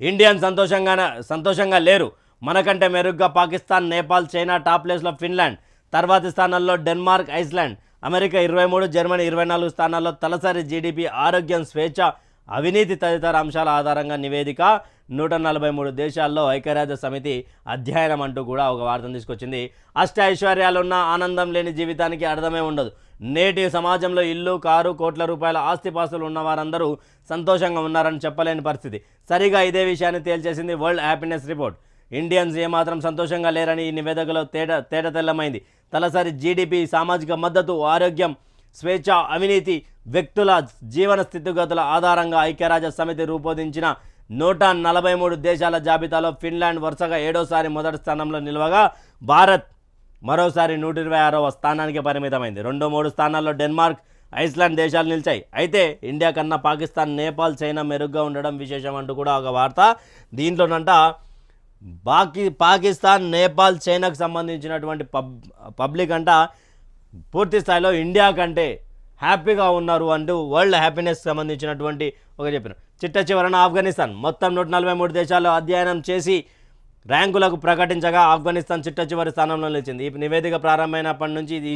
Indian సంతోషంగా సంతోషంగా లేరు. మనకంటే మెరుగ్గా పాకిస్తాన్ నేపాల్ చైనా టాప్ ప్లేస్లో ఫిన్లాండ్ తర్వాతి స్థానాల్లో డెన్మార్క్ ఐస్లాండ్ అమెరికా ఇరవై మూడు జర్మనీ ఇరవై నాలుగు స్థానాల్లో తలసరి జీడిపి ఆరోగ్యం స్వేచ్ఛ అవినీతి తదితర అంశాల ఆధారంగా నివేదిక నూట నలభై మూడు దేశాల్లో ఐక్యరాజ్య సమితి అధ్యయనం అంటూ కూడా ఒక వార్తను తీసుకొచ్చింది. అష్ట ఐశ్వర్యాలున్న ఆనందం లేని జీవితానికి అర్థమే ఉండదు. నేటి సమాజంలో ఇల్లు కారు కోట్ల రూపాయల ఆస్తిపాస్తులు ఉన్న వారందరూ సంతోషంగా ఉన్నారని చెప్పలేని పరిస్థితి. సరిగా ఇదే విషయాన్ని తేల్చేసింది వరల్డ్ హ్యాపీనెస్ రిపోర్ట్. ఇండియన్స్ ఏమాత్రం సంతోషంగా లేరని ఈ నివేదికలో తేట తేట తెల్లమైంది. తలసరి జీడిపి సామాజిక మద్దతు ఆరోగ్యం స్వేచ్ఛ అవినీతి వ్యక్తుల జీవన స్థితిగతుల ఆధారంగా ఐక్యరాజ్య సమితి రూపొందించిన నూట నలభై మూడు దేశాల జాబితాలో ఫిన్లాండ్ వరుసగా ఏడోసారి మొదటి స్థానంలో నిలవగా భారత్ మరోసారి నూట ఇరవై ఆరవ స్థానానికి పరిమితమైంది. రెండు మూడు స్థానాల్లో డెన్మార్క్ ఐస్లాండ్ దేశాలు నిలిచాయి. అయితే ఇండియా కన్నా పాకిస్తాన్ నేపాల్ చైనా మెరుగ్గా ఉండడం విశేషం అంటూ కూడా ఒక వార్త. దీంట్లోనంట బాకి పాకిస్తాన్ నేపాల్ చైనాకు సంబంధించినటువంటి పబ్ పబ్లిక్ అంట పూర్తి స్థాయిలో ఇండియా కంటే హ్యాపీగా ఉన్నారు అంటూ వరల్డ్ హ్యాపీనెస్ సంబంధించినటువంటి ఒక చెప్పిన. చిట్ట చివరన ఆఫ్ఘనిస్తాన్. మొత్తం నూట నలభై మూడు దేశాల్లో అధ్యయనం చేసి ర్యాంకులకు ప్రకటించగా ఆఫ్ఘనిస్తాన్ చిట్ట చివరి స్థానంలో నిలిచింది. ఈ నివేదిక ప్రారంభమైనప్పటి నుంచి ఇది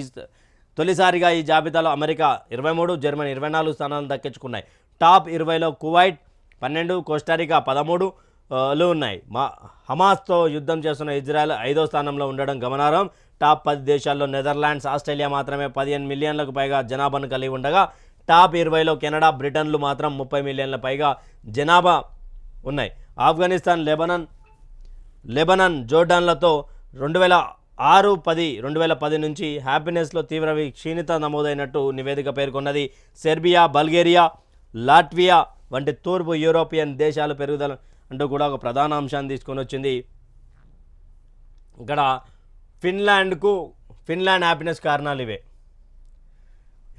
తొలిసారిగా ఈ జాబితాలో అమెరికా ఇరవై మూడు జర్మనీ ఇరవై నాలుగు స్థానాలు దక్కించుకున్నాయి. టాప్ ఇరవైలో కువైట్ పన్నెండు కోస్టారికా పదమూడు లు ఉన్నాయి. మా హమాస్తో యుద్ధం చేస్తున్న ఇజ్రాయెల్ ఐదో స్థానంలో ఉండడం గమనార్హం. టాప్ పది దేశాల్లో నెదర్లాండ్స్ ఆస్ట్రేలియా మాత్రమే పదిహేను మిలియన్లకు పైగా జనాభాను కలిగి ఉండగా టాప్ ఇరవైలో కెనడా బ్రిటన్లు మాత్రం ముప్పై మిలియన్ల పైగా జనాభా ఉన్నాయి. ఆఫ్ఘనిస్తాన్ లెబనన్ లెబనన్ జోర్డాన్లతో రెండు వేల ఆరు పది రెండు వేల పది నుంచి హ్యాపీనెస్లో తీవ్ర క్షీణత నమోదైనట్టు నివేదిక పేర్కొన్నది. సెర్బియా బల్గేరియా లాట్వియా వంటి తూర్పు యూరోపియన్ దేశాల పెరుగుదల అంటూ కూడా ఒక ప్రధాన అంశాన్ని తీసుకొని వచ్చింది. ఇక్కడ ఫిన్లాండ్కు ఫిన్లాండ్ హ్యాపీనెస్ కారణాలు ఇవే.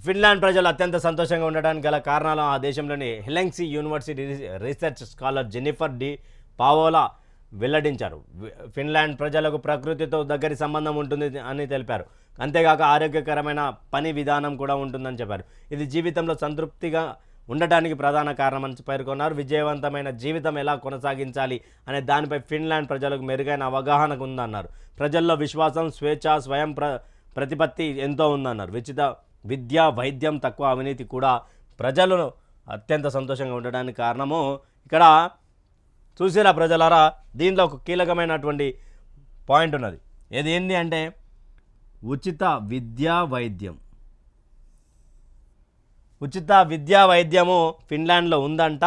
ఫిన్లాండ్ ప్రజలు అత్యంత సంతోషంగా ఉండడానికి గల కారణాలు ఆ దేశంలోని Helsinki university research scholar Jennifer De Paola వెల్లడించారు. ఫిన్లాండ్ ప్రజలకు ప్రకృతితో దగ్గరి సంబంధం ఉంటుంది అని తెలిపారు. అంతేగాక ఆరోగ్యకరమైన పని విధానం కూడా ఉంటుందని చెప్పారు. ఇది జీవితంలో సంతృప్తిగా ఉండటానికి ప్రధాన కారణమని పేర్కొన్నారు. విజయవంతమైన జీవితం ఎలా కొనసాగించాలి అనే దానిపై ఫిన్లాండ్ ప్రజలకు మెరుగైన అవగాహన ఉందన్నారు. ప్రజల్లో విశ్వాసం స్వేచ్ఛ స్వయం ప్ర ప్రతిపత్తి ఎంతో ఉందన్నారు. విచిత విద్య వైద్యం తక్కువ అవినీతి కూడా ప్రజలు అత్యంత సంతోషంగా ఉండడానికి కారణము. ఇక్కడ చూసిరా ప్రజలారా దీంట్లో ఒక కీలకమైనటువంటి పాయింట్ ఉన్నది. ఏది ఏంటి అంటే ఉచిత విద్యా వైద్యం. ఉచిత విద్యా వైద్యము ఫిన్లాండ్లో ఉందంట.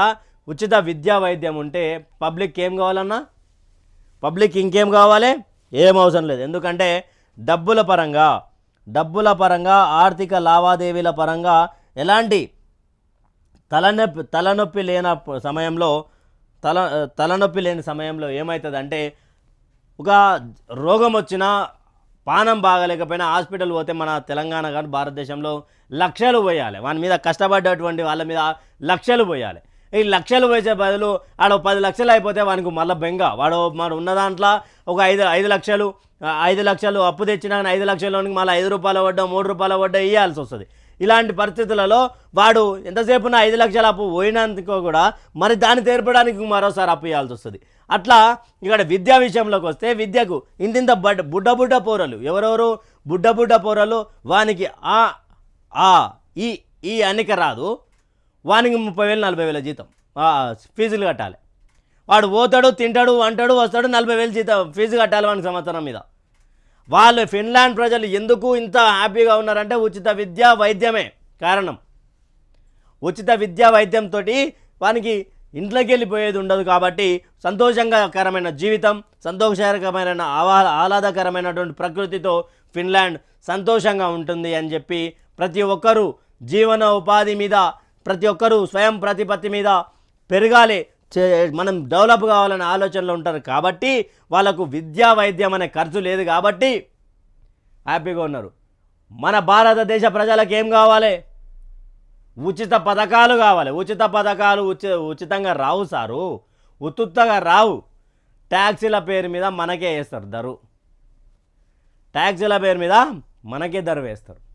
ఉచిత విద్యా వైద్యం ఉంటే పబ్లిక్ ఏం కావాలన్నా? పబ్లిక్ ఇంకేం కావాలి? ఏం అవసరం లేదు. ఎందుకంటే డబ్బుల పరంగా డబ్బుల పరంగా ఆర్థిక లావాదేవీల పరంగా ఎలాంటి తలనొప్పి తలనొప్పి లేన సమయంలో తల తలనొప్పి లేని సమయంలో ఏమవుతుందంటే ఒక రోగం వచ్చినా పానం బాగలేకపోయినా హాస్పిటల్ పోతే మన తెలంగాణ కానీ భారతదేశంలో లక్షలు పోయాలి. వాని మీద కష్టపడ్డటువంటి వాళ్ళ మీద లక్షలు పోయాలి. ఈ లక్షలు పోసే బదులు ఆడ పది లక్షలు అయిపోతే వానికి మళ్ళీ బెంగ. వాడు మరి ఉన్న దాంట్లో ఒక ఐదు ఐదు లక్షలు ఐదు లక్షలు అప్పు తెచ్చినా కానీ ఐదు లక్షలకి మళ్ళీ ఐదు రూపాయల వడ్డ మూడు రూపాయల వడ్డ ఇవ్వాల్సి వస్తుంది. ఇలాంటి పరిస్థితులలో వాడు ఎంతసేపు నా ఐదు లక్షల అప్పు పోయినందుకో కూడా మరి దాన్ని తీర్పడానికి మరోసారి అప్పు ఇవ్వాల్సి వస్తుంది. అట్లా ఇక్కడ విద్యా విషయంలోకి వస్తే విద్యకు ఇంతింత బడ్ బుడ్డ బుడ్డ పోరలు. ఎవరెవరు? బుడ్డ బుడ్డ పోరలు. వానికి ఆ ఆ ఈ ఈ అనిక రాదు. వానికి ముప్పై వేలు నలభై వేల జీతం. ఫీజులు కట్టాలి. వాడు పోతాడు తింటాడు అంటాడు వస్తాడు నలభై వేలు జీతం ఫీజు కట్టాలి వానికి సంవత్సరం మీద. వాళ్ళు ఫిన్లాండ్ ప్రజలు ఎందుకు ఇంత హ్యాపీగా ఉన్నారంటే ఉచిత విద్యా వైద్యమే కారణం. ఉచిత విద్యా వైద్యంతో వానికి ఇంట్లోకి వెళ్ళిపోయేది ఉండదు కాబట్టి సంతోషకరమైన జీవితం సంతోషకరమైన ఆవా ఆహ్లాదకరమైనటువంటి ప్రకృతితో ఫిన్లాండ్ సంతోషంగా ఉంటుంది అని చెప్పి ప్రతి ఒక్కరూ జీవన ఉపాధి మీద ప్రతి ఒక్కరూ స్వయం ప్రతిపత్తి మీద పెరగాలి. చే- మనం డెవలప్ కావాలనే ఆలోచనలో ఉంటారు కాబట్టి వాళ్ళకు విద్యా వైద్యం అనే ఖర్చు లేదు కాబట్టి హ్యాపీగా ఉన్నారు. మన భారతదేశ ప్రజలకు ఏం కావాలి? ఉచిత పథకాలు కావాలి. ఉచిత పథకాలు ఉచి ఉచితంగా రావు సారు. ఉత్తుత్తగా రావు. ట్యాక్సీల పేరు మీద మనకే వేస్తారు ధరు. ట్యాక్సీల పేరు మీద మనకే ధర వేస్తారు.